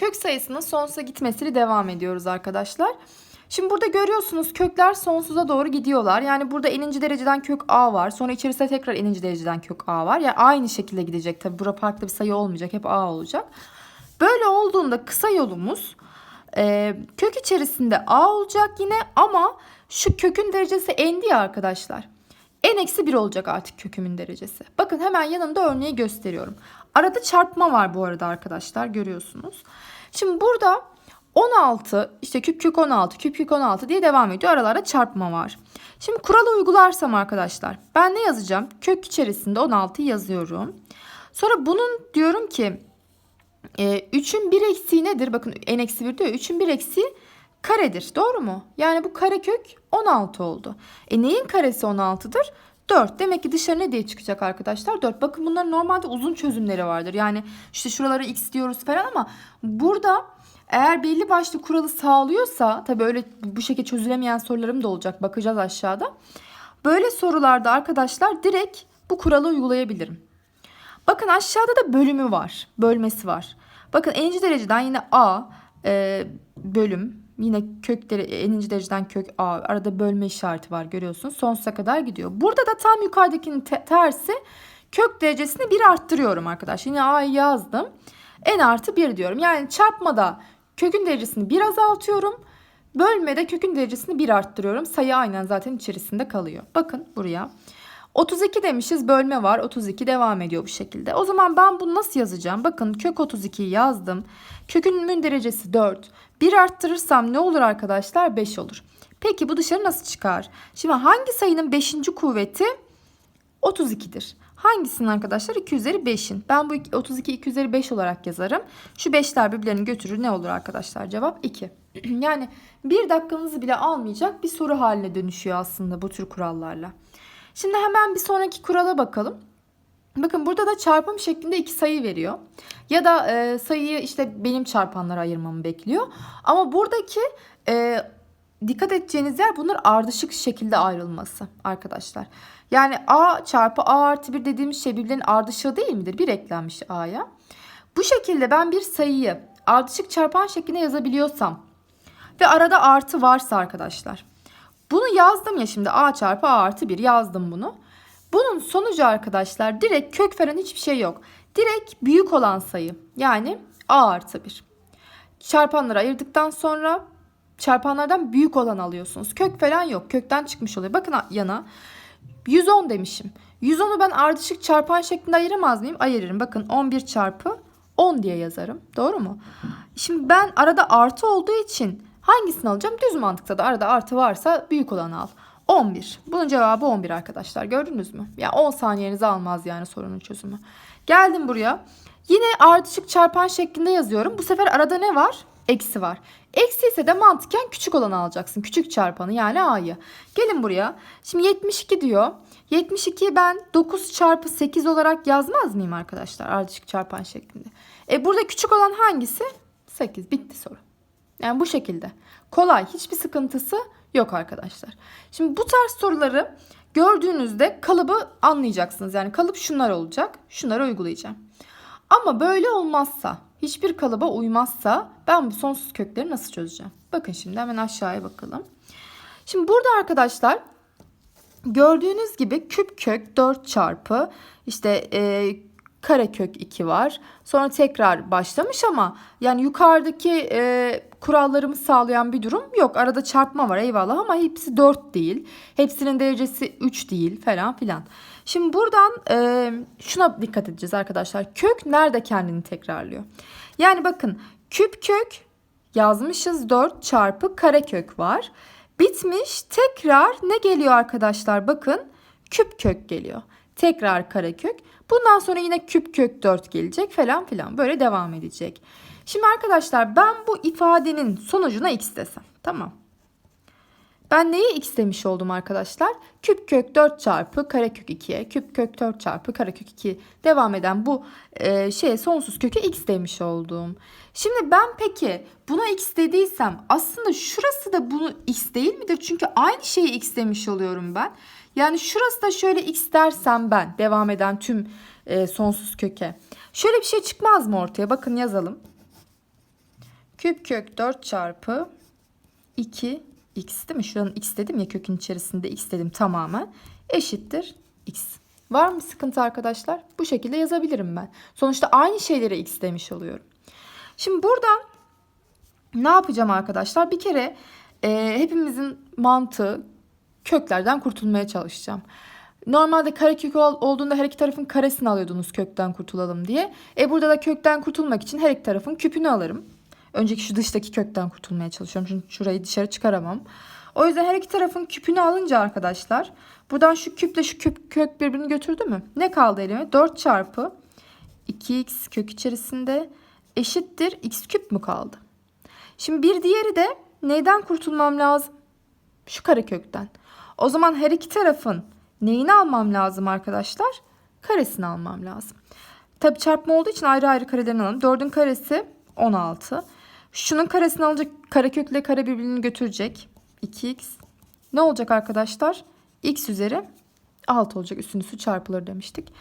kök sayısının sonsuza gitmesiyle devam ediyoruz arkadaşlar. Şimdi burada görüyorsunuz kökler sonsuza doğru gidiyorlar. Yani burada eninci dereceden kök a var. Sonra içerisinde tekrar eninci dereceden kök a var. Yani aynı şekilde gidecek. Tabi burada farklı bir sayı olmayacak. Hep a olacak. Böyle olduğunda kısa yolumuz e, kök içerisinde a olacak yine ama şu kökün derecesi n'di ya arkadaşlar. n eksi 1 olacak artık kökümün derecesi. Bakın hemen yanında örneği gösteriyorum. Arada çarpma var bu arada arkadaşlar görüyorsunuz. Şimdi burada 16 işte küp kök 16 küp kök 16 diye devam ediyor. Aralarda çarpma var. Şimdi kuralı uygularsam arkadaşlar ben ne yazacağım? Kök içerisinde 16'yı yazıyorum. Sonra bunun diyorum ki e, 3'ün 1 eksiği nedir? Bakın n eksi 1 diyor. 3'ün 1 eksiği karedir. Doğru mu? Yani bu karekök 16 oldu. E neyin karesi 16'dır? 4. Demek ki dışarı ne diye çıkacak arkadaşlar? 4. Bakın bunların normalde uzun çözümleri vardır. Yani işte şuralara x diyoruz falan ama burada eğer belli başlı kuralı sağlıyorsa tabii öyle bu şekilde çözülemeyen sorularım da olacak. Bakacağız aşağıda. Böyle sorularda arkadaşlar direkt bu kuralı uygulayabilirim. Bakın aşağıda da bölümü var. Bölmesi var. Bakın eninci dereceden yine a e, bölüm. Yine kök dere, eninci dereceden kök a. Arada bölme işareti var görüyorsunuz. Sonsuza kadar gidiyor. Burada da tam yukarıdakinin te- tersi kök derecesini bir arttırıyorum arkadaşlar. Yine a'yı yazdım. n artı 1 diyorum. Yani çarpmada kökün derecesini bir azaltıyorum. Bölmede kökün derecesini bir arttırıyorum. Sayı aynen zaten içerisinde kalıyor. Bakın buraya. 32 demişiz bölme var 32 devam ediyor bu şekilde. O zaman ben bunu nasıl yazacağım? Bakın kök 32'yi yazdım. Kökünün derecesi 4. 1 arttırırsam ne olur arkadaşlar? 5 olur. Peki bu dışarı nasıl çıkar? Şimdi hangi sayının 5. kuvveti 32'dir? Hangisinin arkadaşlar? 2 üzeri 5'in. Ben bu 32 2 üzeri 5 olarak yazarım. Şu 5'ler birbirlerini götürür. Ne olur arkadaşlar? Cevap 2. yani bir dakikanızı bile almayacak bir soru haline dönüşüyor aslında bu tür kurallarla. Şimdi hemen bir sonraki kurala bakalım. Bakın burada da çarpım şeklinde iki sayı veriyor. Ya da e, sayıyı işte benim çarpanlara ayırmamı bekliyor. Ama buradaki e, dikkat edeceğiniz yer bunlar ardışık şekilde ayrılması arkadaşlar. Yani a çarpı a artı 1 dediğimiz şey birbirlerinin ardışığı değil midir? Bir eklenmiş a'ya. Bu şekilde ben bir sayıyı ardışık çarpan şeklinde yazabiliyorsam ve arada artı varsa arkadaşlar. Bunu yazdım ya şimdi a çarpı a artı 1 yazdım bunu. Bunun sonucu arkadaşlar direkt kök falan hiçbir şey yok. Direkt büyük olan sayı yani a artı 1. Çarpanları ayırdıktan sonra çarpanlardan büyük olan alıyorsunuz. Kök falan yok. Kökten çıkmış oluyor. Bakın yana 110 demişim. 110'u ben ardışık çarpan şeklinde ayıramaz mıyım? Ayırırım. Bakın 11 çarpı 10 diye yazarım. Doğru mu? Şimdi ben arada artı olduğu için hangisini alacağım? Düz mantıkta da arada artı varsa büyük olanı al. 11. Bunun cevabı 11 arkadaşlar. Gördünüz mü? Ya yani 10 saniyenizi almaz yani sorunun çözümü. Geldim buraya. Yine ardışık çarpan şeklinde yazıyorum. Bu sefer arada ne var? Eksi var. Eksi ise de mantıken küçük olanı alacaksın. Küçük çarpanı yani a'yı. Gelin buraya. Şimdi 72 diyor. 72'yi ben 9 çarpı 8 olarak yazmaz mıyım arkadaşlar? Ardışık çarpan şeklinde. E burada küçük olan hangisi? 8. Bitti soru. Yani bu şekilde. Kolay. Hiçbir sıkıntısı arkadaşlar. Şimdi bu tarz soruları gördüğünüzde kalıbı anlayacaksınız. Yani kalıp şunlar olacak. Şunları uygulayacağım. Ama böyle olmazsa, hiçbir kalıba uymazsa ben bu sonsuz kökleri nasıl çözeceğim? Bakın şimdi hemen aşağıya bakalım. Şimdi burada arkadaşlar gördüğünüz gibi küp kök 4 çarpı işte e, karekök 2 var. Sonra tekrar başlamış ama yani yukarıdaki e, kurallarımı sağlayan bir durum yok. Arada çarpma var eyvallah ama hepsi 4 değil. Hepsinin derecesi 3 değil falan filan. Şimdi buradan e, şuna dikkat edeceğiz arkadaşlar. Kök nerede kendini tekrarlıyor? Yani bakın küp kök yazmışız 4 çarpı karekök var. Bitmiş tekrar ne geliyor arkadaşlar bakın küp kök geliyor. Tekrar karekök. Bundan sonra yine küp kök 4 gelecek falan filan böyle devam edecek. Şimdi arkadaşlar ben bu ifadenin sonucuna x desem. Tamam. Ben neye x demiş oldum arkadaşlar? Küp kök 4 çarpı karekök 2'ye küp kök 4 çarpı karekök 2 devam eden bu e, şeye sonsuz köke x demiş oldum. Şimdi ben peki buna x dediysem aslında şurası da bunu x değil midir? Çünkü aynı şeyi x demiş oluyorum ben. Yani şurası da şöyle x dersem ben devam eden tüm e, sonsuz köke. Şöyle bir şey çıkmaz mı ortaya? Bakın yazalım. Küp kök 4 çarpı 2 x değil mi? Şuranın x dedim ya kökün içerisinde x dedim tamamen. Eşittir x. Var mı sıkıntı arkadaşlar? Bu şekilde yazabilirim ben. Sonuçta aynı şeylere x demiş oluyorum. Şimdi buradan ne yapacağım arkadaşlar? Bir kere e, hepimizin mantığı köklerden kurtulmaya çalışacağım. Normalde karekök ol- olduğunda her iki tarafın karesini alıyordunuz kökten kurtulalım diye. E burada da kökten kurtulmak için her iki tarafın küpünü alırım. Önceki şu dıştaki kökten kurtulmaya çalışıyorum. Çünkü şurayı dışarı çıkaramam. O yüzden her iki tarafın küpünü alınca arkadaşlar buradan şu küple şu küp kök birbirini götürdü mü? Ne kaldı elime? 4 çarpı 2x kök içerisinde eşittir x küp mü kaldı? Şimdi bir diğeri de neyden kurtulmam lazım? Şu karekökten. O zaman her iki tarafın neyini almam lazım arkadaşlar? Karesini almam lazım. Tabi çarpma olduğu için ayrı ayrı karelerini alalım. 4'ün karesi 16. Şunun karesini alınca karekökle kare birbirini götürecek. 2x. Ne olacak arkadaşlar? x üzeri 6 olacak. Üstün üstü çarpılır demiştik.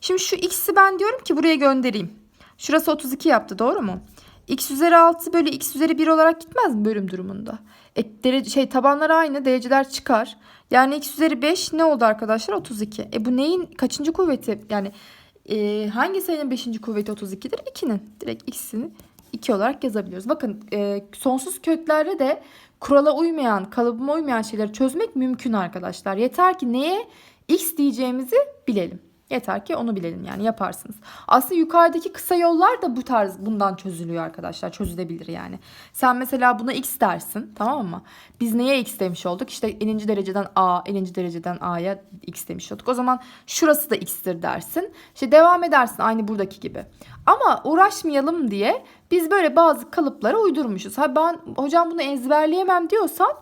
Şimdi şu x'i ben diyorum ki buraya göndereyim. Şurası 32 yaptı doğru mu? x üzeri 6 bölü x üzeri 1 olarak gitmez mi bölüm durumunda? E, derece, şey tabanlar aynı dereceler çıkar. Yani x üzeri 5 ne oldu arkadaşlar? 32. E bu neyin kaçıncı kuvveti? Yani e, hangi sayının 5. kuvveti 32'dir? 2'nin. Direkt x'ini 2 olarak yazabiliyoruz. Bakın e, sonsuz köklerde de kurala uymayan, kalıbıma uymayan şeyleri çözmek mümkün arkadaşlar. Yeter ki neye x diyeceğimizi bilelim. Yeter ki onu bilelim yani yaparsınız. Aslında yukarıdaki kısa yollar da bu tarz bundan çözülüyor arkadaşlar. Çözülebilir yani. Sen mesela buna x dersin tamam mı? Biz neye x demiş olduk? İşte eninci dereceden a, eninci dereceden a'ya x demiş olduk. O zaman şurası da x'tir dersin. İşte devam edersin aynı buradaki gibi. Ama uğraşmayalım diye biz böyle bazı kalıplara uydurmuşuz. Ha ben hocam bunu ezberleyemem diyorsan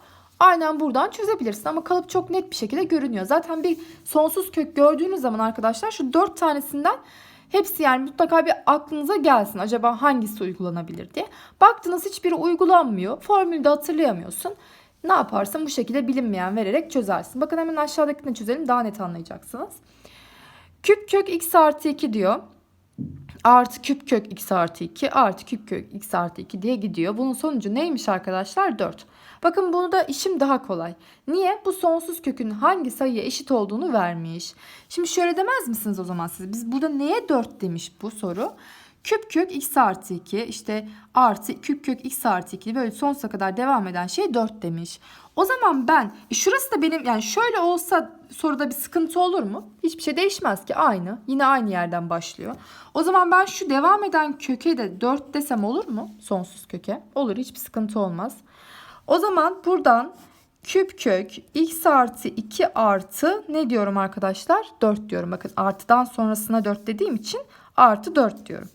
aynen buradan çözebilirsin ama kalıp çok net bir şekilde görünüyor. Zaten bir sonsuz kök gördüğünüz zaman arkadaşlar şu dört tanesinden hepsi yani mutlaka bir aklınıza gelsin. Acaba hangisi uygulanabilir diye. Baktınız hiçbiri uygulanmıyor. Formülde hatırlayamıyorsun. Ne yaparsın bu şekilde bilinmeyen vererek çözersin. Bakın hemen aşağıdakini çözelim daha net anlayacaksınız. Küp kök x artı 2 diyor. Artı küp kök x artı 2 artı küp kök x artı 2 diye gidiyor. Bunun sonucu neymiş arkadaşlar? 4. Bakın bunu da işim daha kolay. Niye? Bu sonsuz kökün hangi sayıya eşit olduğunu vermiş. Şimdi şöyle demez misiniz o zaman siz? Biz burada neye 4 demiş bu soru? Küp kök x artı 2 işte artı küp kök x artı 2 böyle sonsuza kadar devam eden şey 4 demiş. O zaman ben e şurası da benim yani şöyle olsa soruda bir sıkıntı olur mu? Hiçbir şey değişmez ki aynı. Yine aynı yerden başlıyor. O zaman ben şu devam eden köke de 4 desem olur mu? Sonsuz köke. Olur hiçbir sıkıntı olmaz. O zaman buradan küp kök x artı 2 artı ne diyorum arkadaşlar? 4 diyorum. Bakın artıdan sonrasına 4 dediğim için artı 4 diyorum.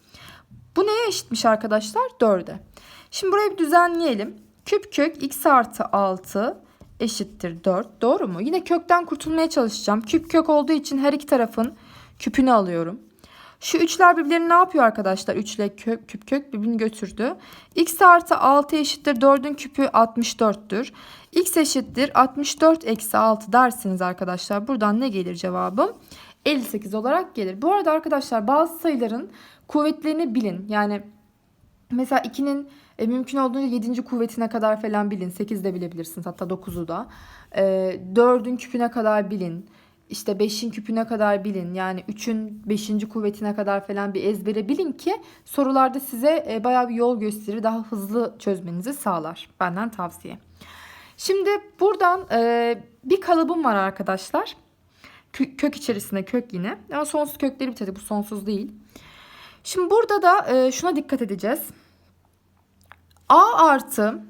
Bu neye eşitmiş arkadaşlar? 4'e. Şimdi burayı bir düzenleyelim. Küp kök x artı 6 eşittir 4. Doğru mu? Yine kökten kurtulmaya çalışacağım. Küp kök olduğu için her iki tarafın küpünü alıyorum. Şu üçler birbirlerini ne yapıyor arkadaşlar? 3 ile kök, küp kök birbirini götürdü. x artı 6 eşittir 4'ün küpü 64'tür. x eşittir 64 eksi 6 dersiniz arkadaşlar. Buradan ne gelir cevabım? 58 olarak gelir. Bu arada arkadaşlar bazı sayıların kuvvetlerini bilin. Yani mesela 2'nin e, mümkün olduğunca 7. kuvvetine kadar falan bilin. 8 de bilebilirsiniz hatta 9'u da. E, 4'ün küpüne kadar bilin. İşte 5'in küpüne kadar bilin. Yani 3'ün 5. kuvvetine kadar falan bir ezbere bilin ki sorularda size e, bayağı bir yol gösterir. Daha hızlı çözmenizi sağlar. Benden tavsiye. Şimdi buradan e, bir kalıbım var arkadaşlar. Kö- kök içerisinde kök yine. Ama sonsuz kökleri bitirdik. Bu sonsuz değil. Şimdi burada da e, şuna dikkat edeceğiz. A artı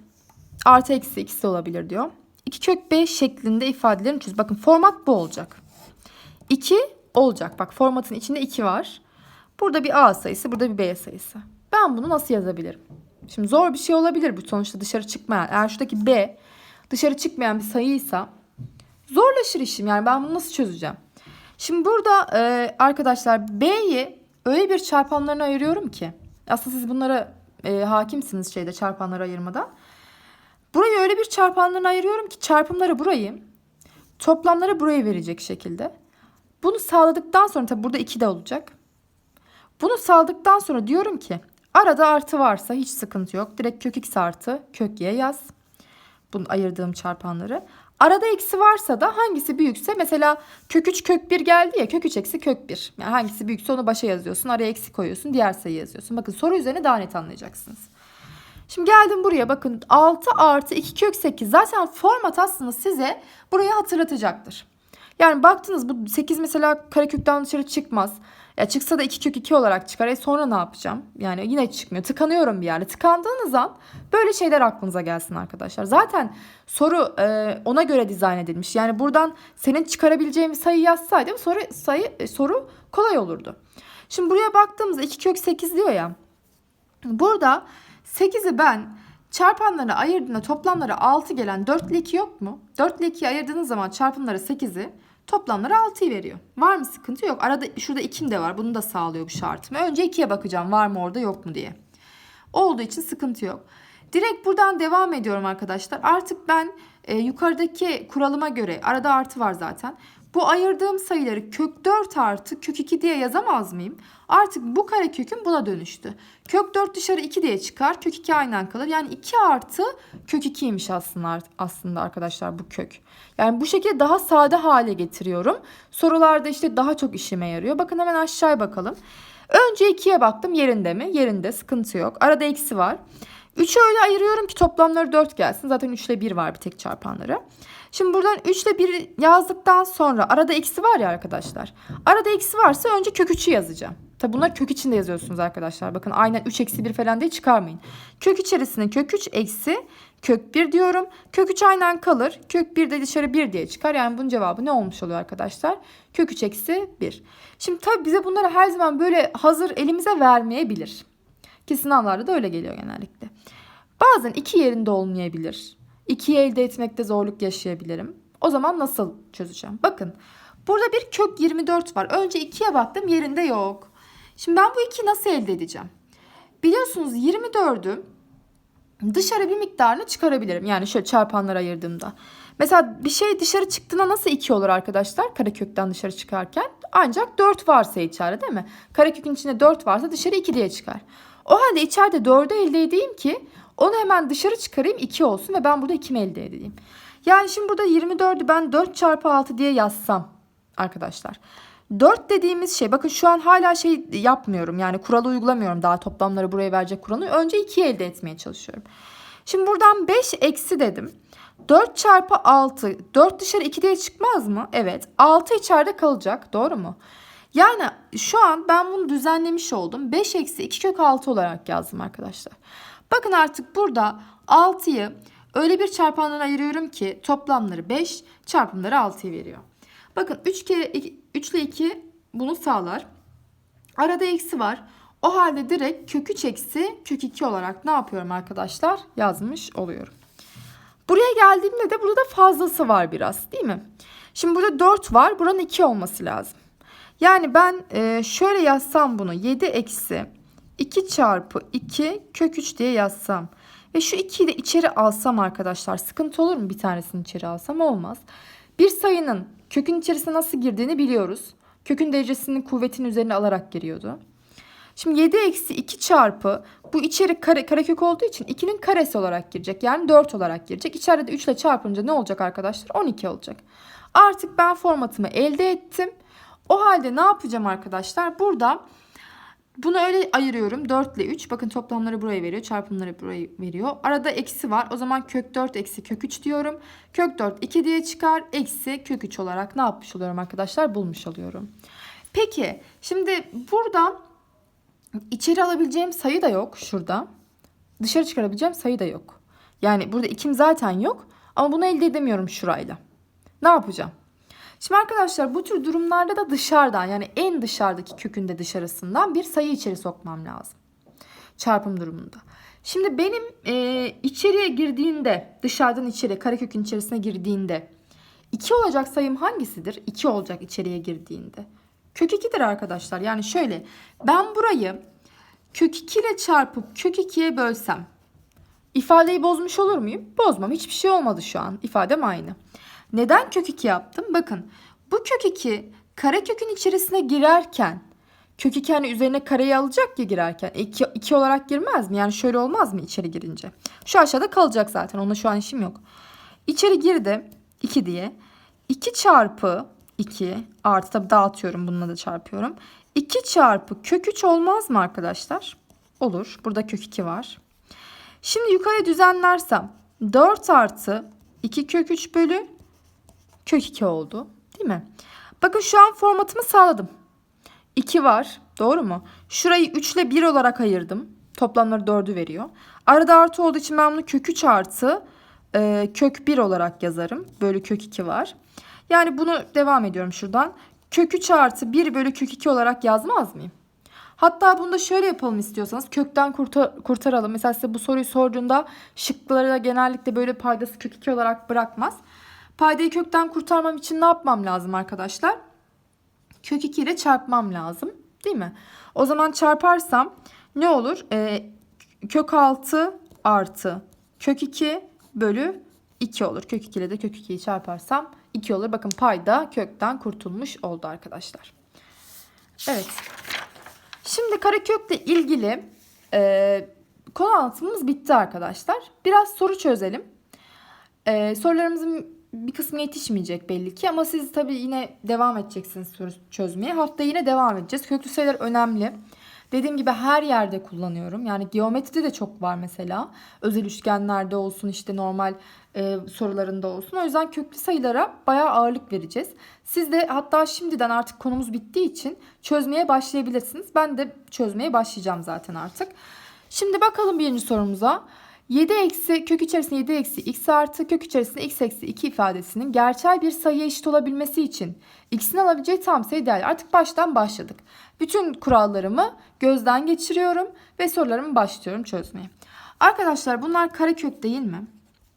artı eksi ikisi olabilir diyor. 2 kök 5 şeklinde ifadelerini çöz. Bakın format bu olacak. 2 olacak. Bak formatın içinde 2 var. Burada bir A sayısı, burada bir B sayısı. Ben bunu nasıl yazabilirim? Şimdi zor bir şey olabilir bu sonuçta dışarı çıkmayan. Eğer şuradaki B dışarı çıkmayan bir sayıysa zorlaşır işim. Yani ben bunu nasıl çözeceğim? Şimdi burada e, arkadaşlar B'yi öyle bir çarpanlarına ayırıyorum ki. Aslında siz bunlara e, hakimsiniz şeyde çarpanları ayırmada. Burayı öyle bir çarpanlarına ayırıyorum ki çarpımları burayı, toplamları buraya verecek şekilde. Bunu sağladıktan sonra tabi burada 2 de olacak. Bunu sağladıktan sonra diyorum ki Arada artı varsa hiç sıkıntı yok. Direkt kök x artı kök y yaz. Bunu ayırdığım çarpanları. Arada eksi varsa da hangisi büyükse mesela kök 3 kök 1 geldi ya kök 3 eksi kök 1. Yani hangisi büyükse onu başa yazıyorsun. Araya eksi koyuyorsun. Diğer sayı yazıyorsun. Bakın soru üzerine daha net anlayacaksınız. Şimdi geldim buraya bakın 6 artı 2 kök 8 zaten format aslında size burayı hatırlatacaktır. Yani baktınız bu 8 mesela karekökten dışarı çıkmaz. Ya çıksa da 2 kök 2 olarak çıkar. E sonra ne yapacağım? Yani yine çıkmıyor. Tıkanıyorum bir yerde. Tıkandığınız an böyle şeyler aklınıza gelsin arkadaşlar. Zaten soru e, ona göre dizayn edilmiş. Yani buradan senin çıkarabileceğin bir sayı yazsaydım soru, sayı, e, soru kolay olurdu. Şimdi buraya baktığımızda 2 kök 8 diyor ya. Burada 8'i ben çarpanları ayırdığında toplamları 6 gelen 4 ile 2 yok mu? 4 ile 2'yi ayırdığınız zaman çarpımları 8'i toplamları 6'yı veriyor. Var mı sıkıntı yok. Arada şurada 2'm de var. Bunu da sağlıyor bu şartımı. Önce 2'ye bakacağım var mı orada yok mu diye. Olduğu için sıkıntı yok. Direkt buradan devam ediyorum arkadaşlar. Artık ben e, yukarıdaki kuralıma göre arada artı var zaten. Bu ayırdığım sayıları kök 4 artı kök 2 diye yazamaz mıyım? Artık bu kare köküm buna dönüştü. Kök 4 dışarı 2 diye çıkar. Kök 2 aynen kalır. Yani 2 artı kök 2'ymiş aslında, aslında arkadaşlar bu kök. Yani bu şekilde daha sade hale getiriyorum. Sorularda işte daha çok işime yarıyor. Bakın hemen aşağıya bakalım. Önce 2'ye baktım yerinde mi? Yerinde sıkıntı yok. Arada eksi var. 3'ü öyle ayırıyorum ki toplamları 4 gelsin. Zaten 3 ile 1 var bir tek çarpanları. Şimdi buradan 3 ile 1 yazdıktan sonra arada eksi var ya arkadaşlar. Arada eksi varsa önce kök 3'ü yazacağım. Tabi bunlar kök içinde yazıyorsunuz arkadaşlar. Bakın aynen 3 eksi 1 falan diye çıkarmayın. Kök içerisine kök 3 eksi kök 1 diyorum. Kök 3 aynen kalır. Kök 1 de dışarı 1 diye çıkar. Yani bunun cevabı ne olmuş oluyor arkadaşlar? Kök 3 eksi 1. Şimdi tabi bize bunları her zaman böyle hazır elimize vermeyebilir. Ki sınavlarda da öyle geliyor genellikle. Bazen iki yerinde olmayabilir. İkiyi elde etmekte zorluk yaşayabilirim. O zaman nasıl çözeceğim? Bakın burada bir kök 24 var. Önce 2'ye baktım yerinde yok. Şimdi ben bu 2'yi nasıl elde edeceğim? Biliyorsunuz 24'ü dışarı bir miktarını çıkarabilirim. Yani şöyle çarpanlara ayırdığımda. Mesela bir şey dışarı çıktığında nasıl 2 olur arkadaşlar? Karekökten dışarı çıkarken. Ancak 4 varsa içeride değil mi? Karekökün içinde 4 varsa dışarı 2 diye çıkar. O halde içeride 4'ü elde edeyim ki onu hemen dışarı çıkarayım 2 olsun ve ben burada 2 mi elde edeyim. Yani şimdi burada 24'ü ben 4 çarpı 6 diye yazsam arkadaşlar. 4 dediğimiz şey bakın şu an hala şey yapmıyorum yani kuralı uygulamıyorum daha toplamları buraya verecek kuralı. Önce 2 elde etmeye çalışıyorum. Şimdi buradan 5 eksi dedim. 4 çarpı 6 4 dışarı 2 diye çıkmaz mı? Evet 6 içeride kalacak doğru mu? Yani şu an ben bunu düzenlemiş oldum. 5 eksi 2 kök 6 olarak yazdım arkadaşlar. Bakın artık burada 6'yı öyle bir çarpandan ayırıyorum ki toplamları 5 çarpımları 6'yı veriyor. Bakın 3 kere 2, 3 ile 2 bunu sağlar. Arada eksi var. O halde direkt kök 3 eksi kök 2 olarak ne yapıyorum arkadaşlar? Yazmış oluyorum. Buraya geldiğimde de burada fazlası var biraz değil mi? Şimdi burada 4 var. Buranın 2 olması lazım. Yani ben e, şöyle yazsam bunu 7 eksi 2 çarpı 2 kök 3 diye yazsam. Ve şu 2'yi de içeri alsam arkadaşlar sıkıntı olur mu bir tanesini içeri alsam olmaz. Bir sayının kökün içerisine nasıl girdiğini biliyoruz. Kökün derecesinin kuvvetinin üzerine alarak giriyordu. Şimdi 7 eksi 2 çarpı bu içeri kare, karekök olduğu için 2'nin karesi olarak girecek. Yani 4 olarak girecek. İçeride de 3 ile çarpınca ne olacak arkadaşlar? 12 olacak. Artık ben formatımı elde ettim. O halde ne yapacağım arkadaşlar? Burada bunu öyle ayırıyorum. 4 ile 3. Bakın toplamları buraya veriyor. Çarpımları buraya veriyor. Arada eksi var. O zaman kök 4 eksi kök 3 diyorum. Kök 4 2 diye çıkar. Eksi kök 3 olarak ne yapmış oluyorum arkadaşlar? Bulmuş oluyorum. Peki şimdi burada içeri alabileceğim sayı da yok şurada. Dışarı çıkarabileceğim sayı da yok. Yani burada ikim zaten yok. Ama bunu elde edemiyorum şurayla. Ne yapacağım? Şimdi arkadaşlar bu tür durumlarda da dışarıdan yani en dışarıdaki kökünde dışarısından bir sayı içeri sokmam lazım. Çarpım durumunda. Şimdi benim e, içeriye girdiğinde dışarıdan içeri karekökün içerisine girdiğinde 2 olacak sayım hangisidir? 2 olacak içeriye girdiğinde. Kök 2'dir arkadaşlar. Yani şöyle ben burayı kök 2 ile çarpıp kök 2'ye bölsem ifadeyi bozmuş olur muyum? Bozmam. Hiçbir şey olmadı şu an. İfadem aynı. Neden kök 2 yaptım? Bakın bu kök 2 karekökün içerisine girerken kök 2 hani üzerine kareyi alacak ya girerken. 2, 2 olarak girmez mi? Yani şöyle olmaz mı içeri girince? Şu aşağıda kalacak zaten. Onunla şu an işim yok. İçeri girdi 2 diye. 2 çarpı 2 artı tabi dağıtıyorum bununla da çarpıyorum. 2 çarpı kök 3 olmaz mı arkadaşlar? Olur. Burada kök 2 var. Şimdi yukarı düzenlersem 4 artı 2 kök 3 bölü kök 2 oldu. Değil mi? Bakın şu an formatımı sağladım. 2 var. Doğru mu? Şurayı 3 ile 1 olarak ayırdım. Toplamları 4'ü veriyor. Arada artı olduğu için ben bunu kök 3 artı e, kök 1 olarak yazarım. Bölü kök 2 var. Yani bunu devam ediyorum şuradan. Kök 3 artı 1 bölü kök 2 olarak yazmaz mıyım? Hatta bunu da şöyle yapalım istiyorsanız. Kökten kurtar, kurtaralım. Mesela size bu soruyu sorduğunda şıkları da genellikle böyle paydası kök 2 olarak bırakmaz. Paydayı kökten kurtarmam için ne yapmam lazım arkadaşlar? Kök 2 ile çarpmam lazım. Değil mi? O zaman çarparsam ne olur? Ee, kök 6 artı kök 2 bölü 2 olur. Kök 2 ile de kök 2'yi çarparsam 2 olur. Bakın payda kökten kurtulmuş oldu arkadaşlar. Evet. Şimdi karekökle ilgili e, konu anlatımımız bitti arkadaşlar. Biraz soru çözelim. E, sorularımızın bir kısmı yetişmeyecek belli ki ama siz tabii yine devam edeceksiniz soru çözmeye. Hafta yine devam edeceğiz. Köklü sayılar önemli. Dediğim gibi her yerde kullanıyorum. Yani geometride de çok var mesela. Özel üçgenlerde olsun işte normal e, sorularında olsun. O yüzden köklü sayılara bayağı ağırlık vereceğiz. Siz de hatta şimdiden artık konumuz bittiği için çözmeye başlayabilirsiniz. Ben de çözmeye başlayacağım zaten artık. Şimdi bakalım birinci sorumuza. 7 eksi kök içerisinde 7 eksi x artı kök içerisinde x eksi 2 ifadesinin gerçel bir sayıya eşit olabilmesi için x'in alabileceği tam sayı değer. Artık baştan başladık. Bütün kurallarımı gözden geçiriyorum ve sorularımı başlıyorum çözmeye. Arkadaşlar bunlar karekök değil mi?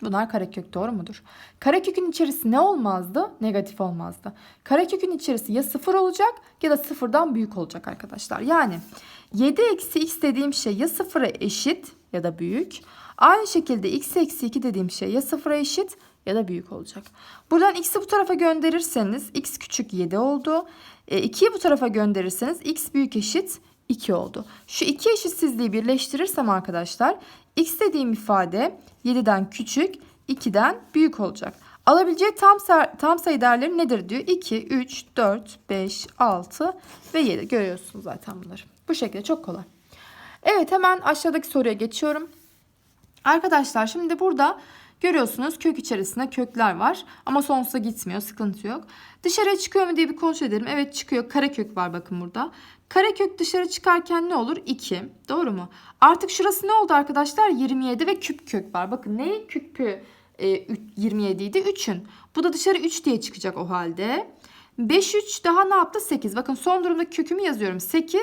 Bunlar karekök doğru mudur? Karekökün içerisi ne olmazdı? Negatif olmazdı. Karekökün içerisi ya sıfır olacak ya da sıfırdan büyük olacak arkadaşlar. Yani 7 eksi x dediğim şey ya sıfıra eşit ya da büyük. Aynı şekilde x eksi 2 dediğim şey ya sıfıra eşit ya da büyük olacak. Buradan x'i bu tarafa gönderirseniz x küçük 7 oldu. E, 2'yi bu tarafa gönderirseniz x büyük eşit 2 oldu. Şu iki eşitsizliği birleştirirsem arkadaşlar x dediğim ifade 7'den küçük 2'den büyük olacak. Alabileceği tam, tam sayı değerleri nedir diyor. 2, 3, 4, 5, 6 ve 7 görüyorsunuz zaten bunları. Bu şekilde çok kolay. Evet hemen aşağıdaki soruya geçiyorum. Arkadaşlar şimdi burada görüyorsunuz kök içerisinde kökler var. Ama sonsuza gitmiyor sıkıntı yok. Dışarıya çıkıyor mu diye bir kontrol edelim. Evet çıkıyor karekök var bakın burada. Karekök dışarı çıkarken ne olur? 2. Doğru mu? Artık şurası ne oldu arkadaşlar? 27 ve küp kök var. Bakın neyin küpü e, 27 idi? 3'ün. Bu da dışarı 3 diye çıkacak o halde. 5 3 daha ne yaptı? 8. Bakın son durumda kökümü yazıyorum. 8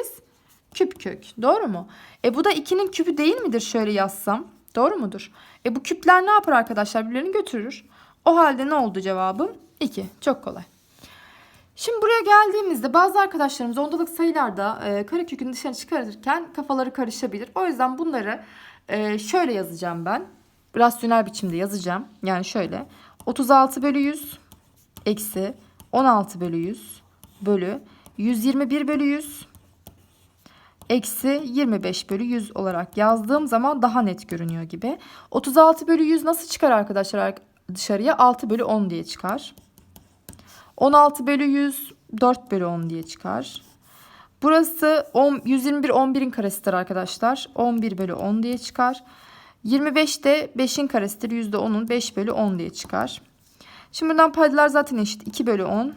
küp kök. Doğru mu? E bu da 2'nin küpü değil midir şöyle yazsam? Doğru mudur? E bu küpler ne yapar arkadaşlar? Birbirlerini götürür. O halde ne oldu cevabım? 2. Çok kolay. Şimdi buraya geldiğimizde bazı arkadaşlarımız ondalık sayılarda e, karekökünü dışarı çıkarırken kafaları karışabilir. O yüzden bunları e, şöyle yazacağım ben. Rasyonel biçimde yazacağım. Yani şöyle. 36 bölü 100 eksi 16 bölü 100 bölü 121 bölü 100 eksi 25 bölü 100 olarak yazdığım zaman daha net görünüyor gibi. 36 bölü 100 nasıl çıkar arkadaşlar dışarıya? 6 bölü 10 diye çıkar. 16 bölü 100 4 bölü 10 diye çıkar. Burası 10, 121 11'in karesidir arkadaşlar. 11 bölü 10 diye çıkar. 25 de 5'in karesidir. %10'un 5 bölü 10 diye çıkar. Şimdi buradan paydalar zaten eşit. 2 bölü 10.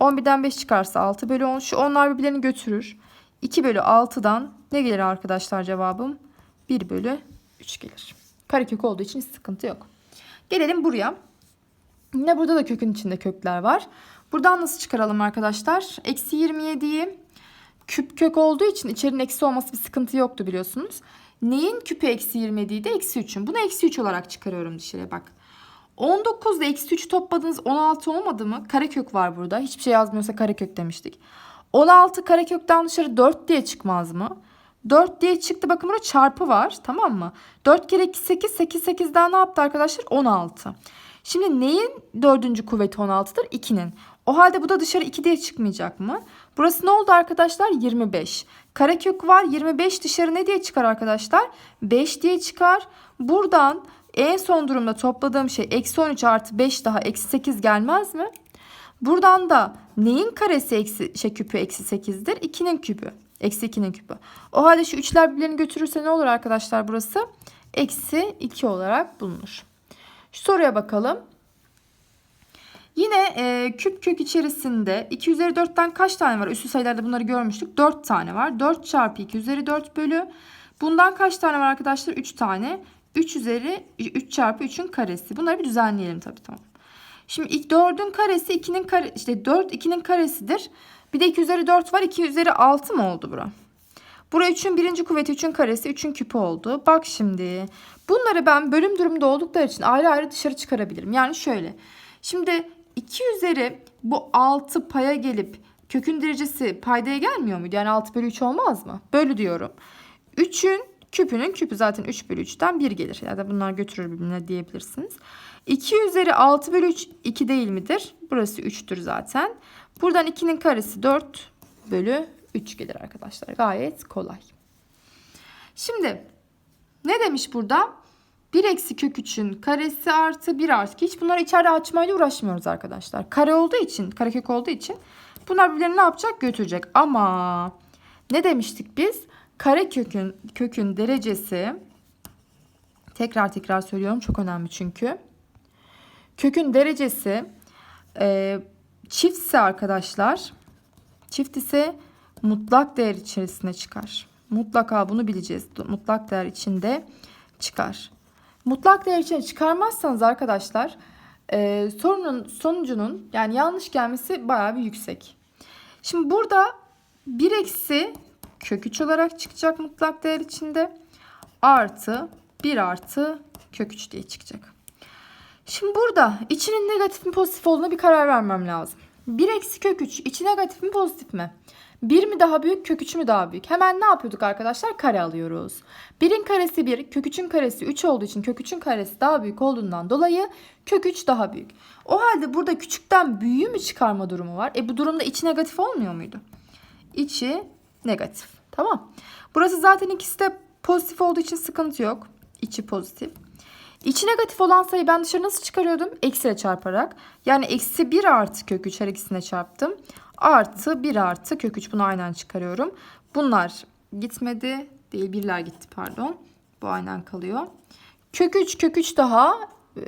11'den 5 çıkarsa 6 bölü 10. Şu onlar birbirlerini götürür. 2 bölü 6'dan ne gelir arkadaşlar cevabım? 1 bölü 3 gelir. Karekök olduğu için sıkıntı yok. Gelelim buraya. Yine burada da kökün içinde kökler var. Buradan nasıl çıkaralım arkadaşlar? Eksi 27'yi küp kök olduğu için içerinin eksi olması bir sıkıntı yoktu biliyorsunuz. Neyin küpü eksi 27'ydi? Eksi 3'ün. Bunu eksi 3 olarak çıkarıyorum dışarıya bak. 19 ile eksi 3'ü topladınız 16 olmadı mı? Karekök var burada. Hiçbir şey yazmıyorsa karekök demiştik. 16 karekökten dışarı 4 diye çıkmaz mı? 4 diye çıktı. Bakın burada çarpı var. Tamam mı? 4 kere 2 8. 8 8'den ne yaptı arkadaşlar? 16. Şimdi neyin dördüncü kuvveti 16'dır? 2'nin. O halde bu da dışarı 2 diye çıkmayacak mı? Burası ne oldu arkadaşlar? 25. Karekök var. 25 dışarı ne diye çıkar arkadaşlar? 5 diye çıkar. Buradan en son durumda topladığım şey eksi 13 artı 5 daha eksi 8 gelmez mi? Buradan da neyin karesi eksi, şey küpü eksi 8'dir? 2'nin küpü. Eksi 2'nin küpü. O halde şu üçler birbirini götürürse ne olur arkadaşlar burası? Eksi 2 olarak bulunur. Şu soruya bakalım. Yine e, küp kök içerisinde 2 üzeri 4'ten kaç tane var? Üslü sayılarda bunları görmüştük. 4 tane var. 4 çarpı 2 üzeri 4 bölü. Bundan kaç tane var arkadaşlar? 3 tane. 3 üzeri 3 çarpı 3'ün karesi. Bunları bir düzenleyelim tabii tamam. Şimdi ilk 4'ün karesi 2'nin kare işte 4 2'nin karesidir. Bir de 2 üzeri 4 var. 2 üzeri 6 mı oldu bura? Buraya 3'ün birinci kuvveti 3'ün karesi 3'ün küpü oldu. Bak şimdi bunları ben bölüm durumda oldukları için ayrı ayrı dışarı çıkarabilirim. Yani şöyle. Şimdi 2 üzeri bu 6 paya gelip kökün derecesi paydaya gelmiyor muydu? Yani 6 bölü 3 olmaz mı? Bölü diyorum. 3'ün küpünün küpü zaten 3 bölü 3'ten 1 gelir. Ya da bunlar götürür birbirine diyebilirsiniz. 2 üzeri 6 bölü 3 2 değil midir? Burası 3'tür zaten. Buradan 2'nin karesi 4 bölü 3 gelir arkadaşlar. Gayet kolay. Şimdi ne demiş burada? 1 eksi kök 3'ün karesi artı 1 artı 2. Hiç bunları içeride açmayla uğraşmıyoruz arkadaşlar. Kare olduğu için, karekök olduğu için bunlar birbirlerini ne yapacak? Götürecek. Ama ne demiştik biz? Kare kökün, kökün derecesi tekrar tekrar söylüyorum çok önemli çünkü. Kökün derecesi e, çiftse arkadaşlar çift ise mutlak değer içerisine çıkar. Mutlaka bunu bileceğiz. Mutlak değer içinde çıkar. Mutlak değer içine çıkarmazsanız arkadaşlar e, sorunun sonucunun yani yanlış gelmesi bayağı bir yüksek. Şimdi burada 1 eksi kök 3 olarak çıkacak mutlak değer içinde artı 1 artı kök 3 diye çıkacak. Şimdi burada içinin negatif mi pozitif olduğuna bir karar vermem lazım. 1 eksi kök 3 içi negatif mi pozitif mi? 1 mi daha büyük kök 3 mü daha büyük? Hemen ne yapıyorduk arkadaşlar? Kare alıyoruz. 1'in karesi 1 kök 3'ün karesi 3 olduğu için kök 3'ün karesi daha büyük olduğundan dolayı kök 3 daha büyük. O halde burada küçükten büyüğü mü çıkarma durumu var? E bu durumda içi negatif olmuyor muydu? İçi negatif. Tamam. Burası zaten ikisi de pozitif olduğu için sıkıntı yok. İçi pozitif. İçi negatif olan sayı ben dışarı nasıl çıkarıyordum? Eksiyle çarparak. Yani eksi 1 artı kök 3 her ikisine çarptım. Artı 1 artı kök 3 bunu aynen çıkarıyorum. Bunlar gitmedi. Değil birler gitti pardon. Bu aynen kalıyor. Kök 3 kök 3 daha.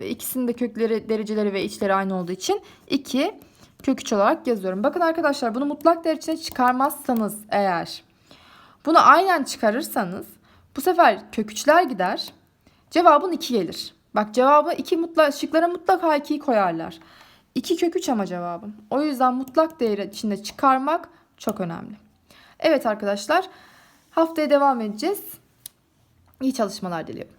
İkisinin de kökleri dereceleri ve içleri aynı olduğu için 2 kök 3 olarak yazıyorum. Bakın arkadaşlar bunu mutlak değer içine çıkarmazsanız eğer bunu aynen çıkarırsanız bu sefer kök 3'ler gider. Cevabın 2 gelir. Bak cevabı 2 mutlak şıklara mutlaka 2'yi koyarlar. 2 kök 3 ama cevabım. O yüzden mutlak değeri içinde çıkarmak çok önemli. Evet arkadaşlar haftaya devam edeceğiz. İyi çalışmalar diliyorum.